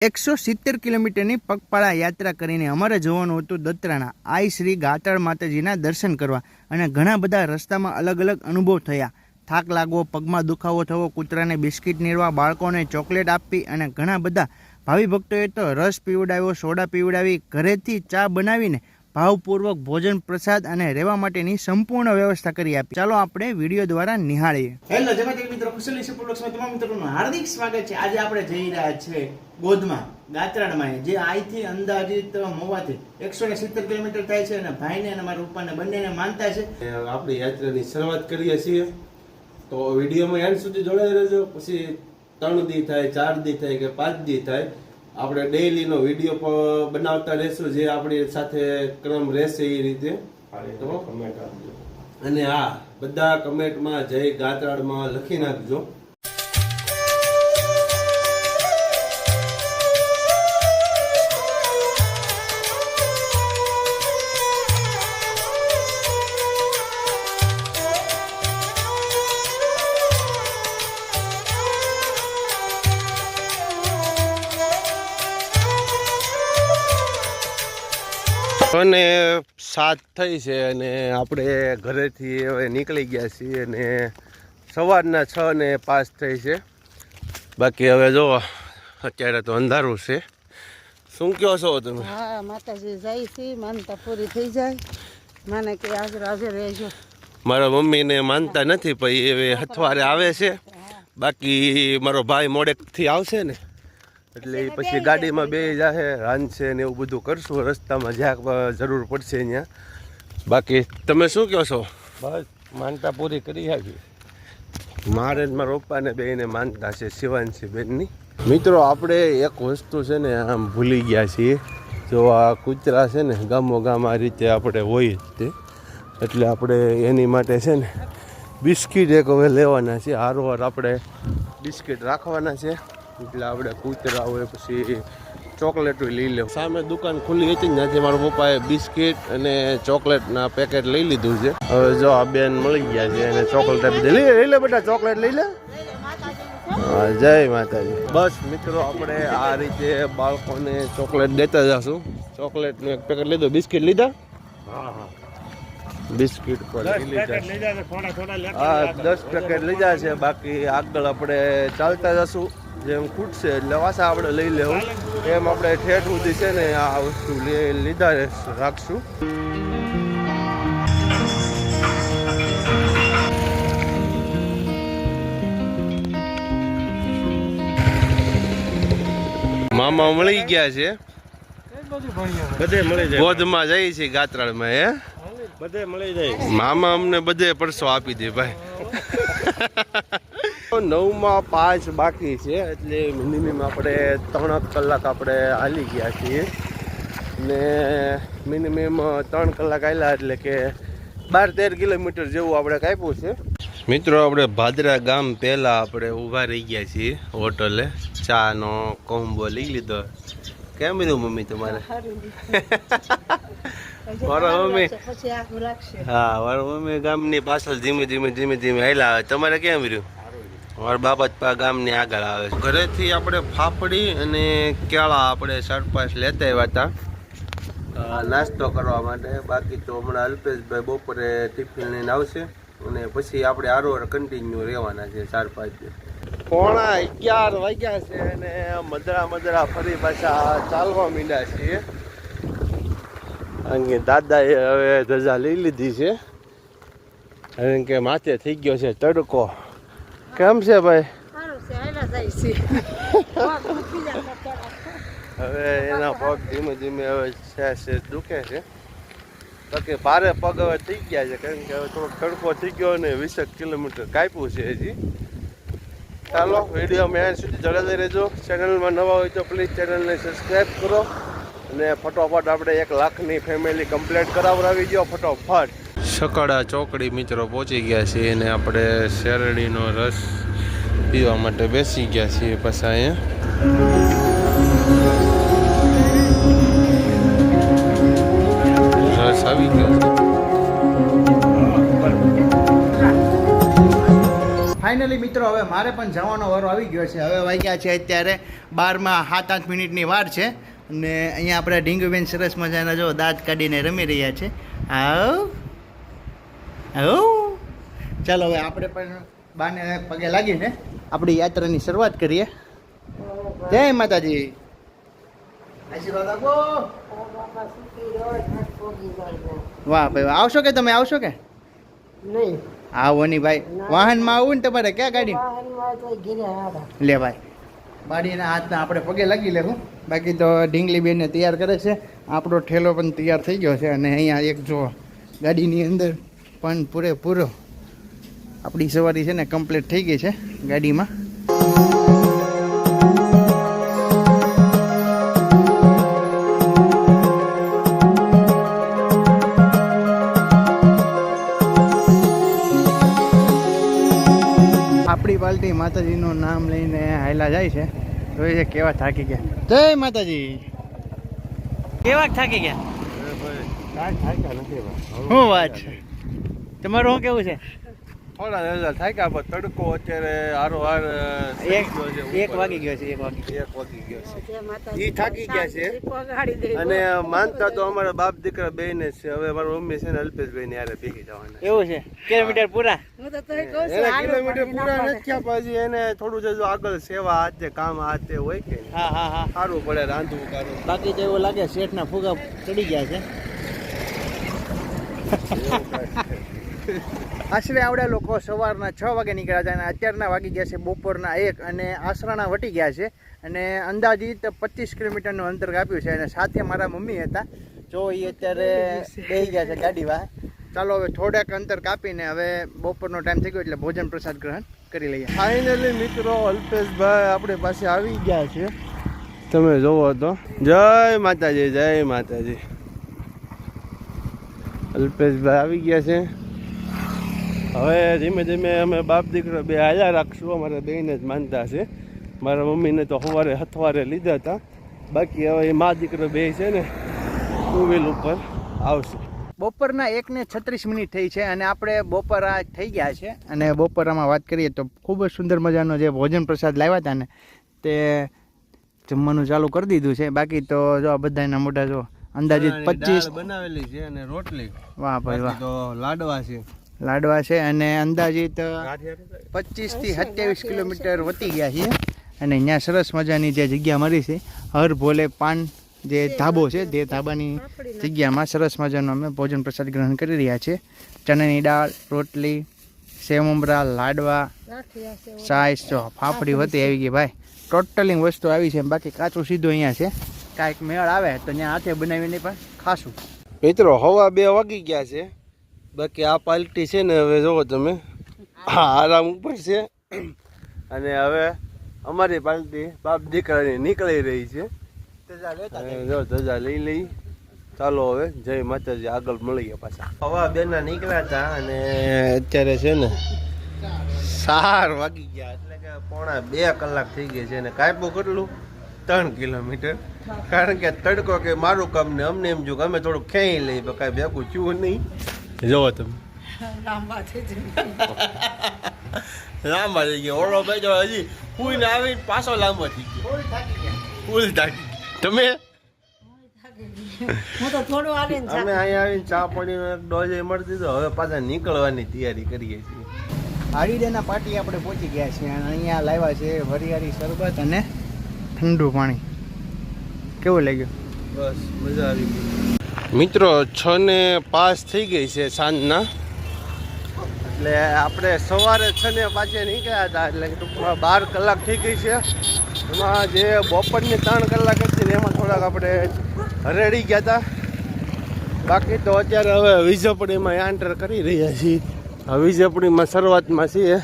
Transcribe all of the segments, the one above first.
એકસો સિત્તેર કિલોમીટરની પગપાળા યાત્રા કરીને અમારે જવાનું હતું દત્રાણા આઈ શ્રી ગાતાળ માતાજીના દર્શન કરવા અને ઘણા બધા રસ્તામાં અલગ અલગ અનુભવ થયા. થાક લાગવો, પગમાં દુખાવો થવો, કૂતરાને બિસ્કિટ નીરવા, બાળકોને ચોકલેટ આપવી અને ઘણા બધા ભાવિ ભક્તોએ તો રસ પીવડાવ્યો, સોડા પીવડાવી, ઘરેથી ચા બનાવીને ભાવપૂર્વક ભોજન, પ્રસાદ અને રહેવા માટેની સંપૂર્ણ વ્યવસ્થા કરી આપી. ચાલો આપણે વીડિયો દ્વારા નિહાળીએ. હેલો જગત મિત્રો. કુશલી તમામ મિત્રોનું હાર્દિક સ્વાગત છે. આજે આપણે જઈ રહ્યા છે ગોધમાં ગાત્રાડમાં જે અહીંથી અંદાજિત હોવાથી એકસો ને સિત્તેર કિલોમીટર થાય છે અને ભાઈને અને મારા પપ્પાને બંનેને માનતા છે. આપણી યાત્રાની શરૂઆત કરીએ છીએ. તો વિડીયોમાં એન્ડ સુધી જોડાઈ રહેજો. પછી ત્રણ દી થાય ચાર દી થાય કે પાંચ દી થાય આપણે ડેઈલીનો વીડિયો પણ બનાવતા રહેશું જે આપણી સાથે ક્રમ રહેશે એ રીતે. તો અને હા બધા કમેન્ટમાં જય ગાતરાડમાં લખી નાખજો. અને સાત થઈ છે અને આપણે ઘરેથી હવે નીકળી ગયા છીએ અને સવારના છ ને પાંચ થઈ છે. બાકી હવે જો અત્યારે તો અંધારું છે. શું કહો છો તમે? હા માતાજી જાય છે માનતા પૂરી થઈ જાય. મને કે હાજર હાજર રહેજો. મારા મમ્મીને માનતા નથી પછી હવે હથવારે આવે છે. બાકી મારો ભાઈ મોડેકથી આવશે ને. એટલે પછી ગાડીમાં બે જાહે રાંધશે ને એવું બધું કરશું. રસ્તામાં જ્યાં જરૂર પડશે અહીંયા બાકી તમે શું કહો છો? બસ માનતા પૂરી કરી આવી મારે જ મારા પપ્પાને બેને માનતા છે શિવાંશી બેનની. મિત્રો આપણે એક વસ્તુ છે ને આમ ભૂલી ગયા છીએ. જો આ કૂતરા છે ને ગામો ગામ આ રીતે આપણે હોય જ તે. એટલે આપણે એની માટે છે ને બિસ્કિટ એક હવે લેવાના છે. હારવાર આપણે બિસ્કિટ રાખવાના છે. એટલે આપણે કૂતરા હોય પછી ચોકલેટ લઈ લેવું. સામે દુકાન ખુલ્લી હતી ને ત્યાંથી મારા પપ્પાએ બિસ્કિટ અને ચોકલેટના પેકેટ લઈ લીધું છે. હવે જો આ બેન મળી ગયા છે અને ચોકલેટ આપી દે લઈ લે, લઈ લે બેટા ચોકલેટ લઈ લે. જય માતાજી. બસ મિત્રો આપણે આ રીતે બાળકોને ચોકલેટ દેતા જશું. ચોકલેટનું એક પેકેટ લીધું બિસ્કિટ લીધા? બિસ્કિટ પણ લઈ લીધા હા દસ પેકેટ લીધા છે બાકી આગળ આપણે ચાલતા જશું. જેમ ખૂટશે એટલે પાછા આપણે લઈ લેવું. એમ આપણે ઠેઠ સુધી છે ને આ વસ્તુ લીધા રાખશું. મામા મળી ગયા છે. બધે મળી જાય. ગોધમાં જઈ છે ગાત્રાળમાં હે? બધે મળી જાય. મામા અમને બધે પરસો આપી દે ભાઈ. નવમાં પાંચ બાકી છે એટલે મિનિમમ આપણે ત્રણ કલાક આપણે હાલી ગયા છીએ. ને મિનિમમ ત્રણ કલાક હાલ્યા એટલે કે બાર તેર કિલોમીટર જેવું આપણે કાપ્યું છે. મિત્રો આપણે ભાદરા ગામ પહેલાં આપણે ઊભા રહી ગયા છીએ હોટલે. ચાનો કોમ્બો લઈ લીધો. કેમ લીધું મમ્મી તમારે? મારા મમ્મી. હા મારા મમ્મી ગામની પાછળ ધીમે ધીમે ધીમે ધીમે હેલા તમારે કેમ રહ્યું? મારા બાબતપા ગામની આગળ આવે છે. ઘરેથી આપણે ફાફડી અને કેળા આપણે સરપાસ લેતા આવ્યા હતા. નાસ્તો કરવા માટે. બાકી તો હમણાં અલ્પેશભાઈ બપોરે ટિફિન લઈને આવશે અને પછી આપણે આરોર કન્ટિન્યુ રહેવાના છે ચાર પાંચ પોણા અગિયાર વાગ્યા છે અને મદરા મદરા ફરી પાછા ચાલવા મીંડા છીએ. કે દાદાએ હવે ધજા લઈ લીધી છે. કારણ કે માથે થઈ ગયો છે તડકો. કેમ છે ભાઈ. હવે એના પગ ધીમે ધીમે હવે છે છે દુખે છે. બાકી ભારે પગ હવે થઈ ગયા છે કારણ કે હવે થોડોક તડકો થઈ ગયો અને વીસેક કિલોમીટર કાપ્યું છે હજી. ચાલો વીડિયો મેં સુધી જોડાઈ રહેજો. ચેનલમાં નવા હોય તો પ્લીઝ ચેનલને સબસ્ક્રાઈબ કરો. અને ફટોફટ આપણે એક લાખની ફેમિલી કમ્પ્લીટ કરાવડાવી દો ફટોફટ. સકાળા ચોકડી મિત્રો પહોંચી ગયા છીએ અને આપણે શેરડીનો રસ પીવા માટે બેસી ગયા છીએ પાછા અહીંયા. રસ આવી ગયો. ફાઇનલી મિત્રો, હવે મારે પણ જવાનો વારો આવી ગયો છે. હવે વાગ્યા છે અત્યારે બારમાં સાત આઠ મિનિટની વાર છે અને અહીંયા આપણે ઢીંગુબેન સરસ મજાના જો દાંત કાઢીને રમી રહ્યા છે. આવ. આવ ચાલો હવે આપણે પણ બાને પગે લાગીને આપણી યાત્રાની શરૂઆત કરીએ. જય માતાજી. આશીર્વાદ આપો. વાહ ભાઈ વાહ. આવશો કે તમે? આવશો કે? નહીં. આવો ની ભાઈ. વાહનમાં આવું ને તમારે? ક્યાં ગાડી? લે ભાઈ. બાડીના હાથના આપણે પગે લાગી લેવું બાકી તો ઢીંગલી બેનને તૈયાર કરે છે. આપણો ઠેલો પણ તૈયાર થઈ ગયો છે અને અહીંયા એક જો ગાડીની અંદર પણ પૂરેપૂરો આપણી સવારી છે ને કમ્પ્લીટ થઈ ગઈ છે ગાડીમાં. આપણી પાલટી માતાજીનું નામ લઈને હાયલા જાય છે. જોઈએ છે કેવા થાકી ગયા. જય માતાજી. કેવા થાકી ગયા? શું વાત છે? તમારું શું કેવું છે? થોડા તડકો અત્યારે હારો હાર એક એક વાગી ગયો છે એક વાગી એક વાગી ગયો છે. ઈ ઈ થાકી ગયા છે. અને માનતા તો અમારા બાપ દીકરા બે ને છે. હવે મારા મમ્મી છે ને અલ્પેશભાઈ ને યારે ભેગી જવાના એવું છે? કિલોમીટર પૂરા? કિલોમીટર પૂરા નથી થયા પછી. એને થોડું જજો આગળ સેવા હાથે કામ હાથે હોય કે હા હા હા. સારું પડે રાંધવું કાઢવું બાકી તો એવું લાગે શેઠના ફુગા ચડી ગયા છે. આશરે આવડે લોકો સવારના છ વાગે નીકળ્યા હતા અને અત્યારના વાગી ગયા છે બપોરના એક અને આસરાણા વટી ગયા છે અને અંદાજિત પચીસ કિલોમીટરનું અંતર કાપ્યું છે અને સાથે મારા મમ્મી હતા. જો એ અત્યારે બેસી ગયા છે ગાડીમાં. ચાલો હવે થોડાક અંતર કાપીને હવે બપોરનો ટાઈમ થઈ ગયો એટલે ભોજન પ્રસાદ ગ્રહણ કરી લઈએ. ફાઇનલી મિત્રો અલ્પેશભાઈ આપણી પાસે આવી ગયા છે. તમે જોવો તો. જય માતાજી જય માતાજી. અલ્પેશભાઈ આવી ગયા છે. હવે ધીમે ધીમે અમે બાપ દીકરો બે હાલ્યા રાખશું અમારા બેને જ માનતા છે. મારા મમ્મીને તો સવારે હથવારે લીધા હતા. બાકી હવે એ મા દીકરો બે છે ને ટુ વ્હીલ ઉપર આવશે. બપોરના એકને છત્રીસ મિનિટ થઈ છે અને આપણે બપોરા થઈ ગયા છે. અને બપોરામાં વાત કરીએ તો ખૂબ જ સુંદર મજાનો જે ભોજન પ્રસાદ લાવ્યા હતા ને તે જમવાનું ચાલુ કરી દીધું છે. બાકી તો જો આ બધાના મોટા જો અંદાજિત પચીસ બનાવેલી છે અને રોટલી. વાહ ભાઈ વાહ. તો લાડવા છે. લાડવા છે અને અંદાજિત પચીસથી સત્યાવીસ કિલોમીટર વતી ગયા છીએ. અને અહીંયા સરસ મજાની જે જગ્યા મળી છે હર ભોલે પાન જે ધાબો છે તે ધાબાની જગ્યામાં સરસ મજાનો અમે ભોજન પ્રસાદ ગ્રહણ કરી રહ્યા છીએ. ચણાની દાળ રોટલી સેવ લાડવા સાઈસ છે, જો ફાફડી વતી આવી ગઈ ભાઈ. ટોટલિંગ વસ્તુ આવી છે બાકી કાચું સીધું અહીંયા છે. કાંઈક મેળ આવે તો ત્યાં હાથે બનાવીને પણ ખાશું. મિત્રો હવા બે વાગી ગયા છે. બાકી આ પાલટી છે ને હવે જુઓ તમે. આરામ ઉપર છે. અને હવે અમારી પાલટી બાપ દીકરાની નીકળી રહી છે. જો ધજા લઈ લઈ. ચાલો હવે જય માતાજી આગળ મળીએ પાછા. હવા બેના નીકળ્યા હતા અને અત્યારે છે ને સાર વાગી ગયા. એટલે કે પોણા બે કલાક થઈ ગયા છે. અને કાપ્યું કેટલું? ત્રણ કિલોમીટર. કારણ કે તડકો કે મારું કામ ને અમને એમ જો કે અમે થોડું ખેંચી લઈએ પણ કાંઈ ભેગું છું નહીં. જોવો તમે. લાંબા થઈ લાંબા થઈ ગયા. ઓળો ભાઈ જો હજી ફૂલ આવી પાછો લાંબો થઈ ગયો. ફૂલ થાકી તમે? તો થોડું હાલીને અમે અહીંયા આવીને ચા પાણી એક ડોઝ મળી દીધો. હવે પાછા નીકળવાની તૈયારી કરીએ છીએ. હાડીડેના પાટી આપણે પહોંચી ગયા છીએ અને અહીંયા લાવ્યા છે વરિયાળી શરબત અને ઠંડુ પાણી. કેવું લાગ્યું? બસ મજા આવી ગઈ. મિત્રો છ ને પાંચ થઈ ગઈ છે સાંજના. એટલે આપણે સવારે છ ને પાંચે નીકળ્યા હતા એટલે ટૂંકમાં બાર કલાક થઈ ગઈ છે. એમાં જે બપોરની ત્રણ કલાક હતી ને એમાં થોડાક આપણે હરેડી ગયા હતા. બાકી તો અત્યારે હવે વીજપડીમાં એન્ટર કરી રહ્યા છીએ. હવે વીજપડીમાં શરૂઆતમાં છીએ.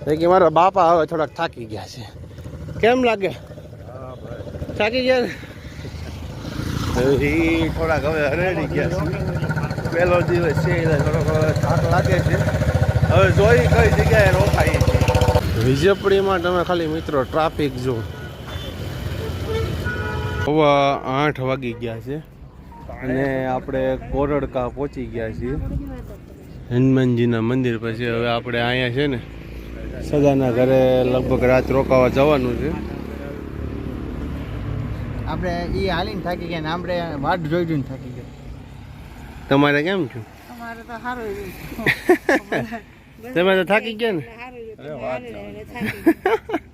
એટલે કે મારા બાપા હવે થોડાક થાકી ગયા છે. કેમ લાગે? થાકી ગયા એ થોડાક હવે હરેડી ગયા પહેલો દિવસ છે, એટલે થોડોક થાક લાગે છે. હવે જોઈ કઈ જગ્યાએ રોકાઈએ છીએ. વિજયપુરીમાં તમે ખાલી મિત્રો ટ્રાફિક જો હવે આઠ વાગી ગયા છે અને આપણે કોરડકા પહોંચી ગયા છીએ. હનુમાનજીના મંદિર પછી હવે આપણે અહીંયા છે ને સગાના ઘરે લગભગ રાત રોકાવા જવાનું છે. આપણે એ હાલીને થાકી ગયા ને આપણે વાટ જોઈ જોઈને થાકી ગયા. તમારે કેમ છું? અમારે તો સારું તમે તો થાકી ગયા ને? થાકી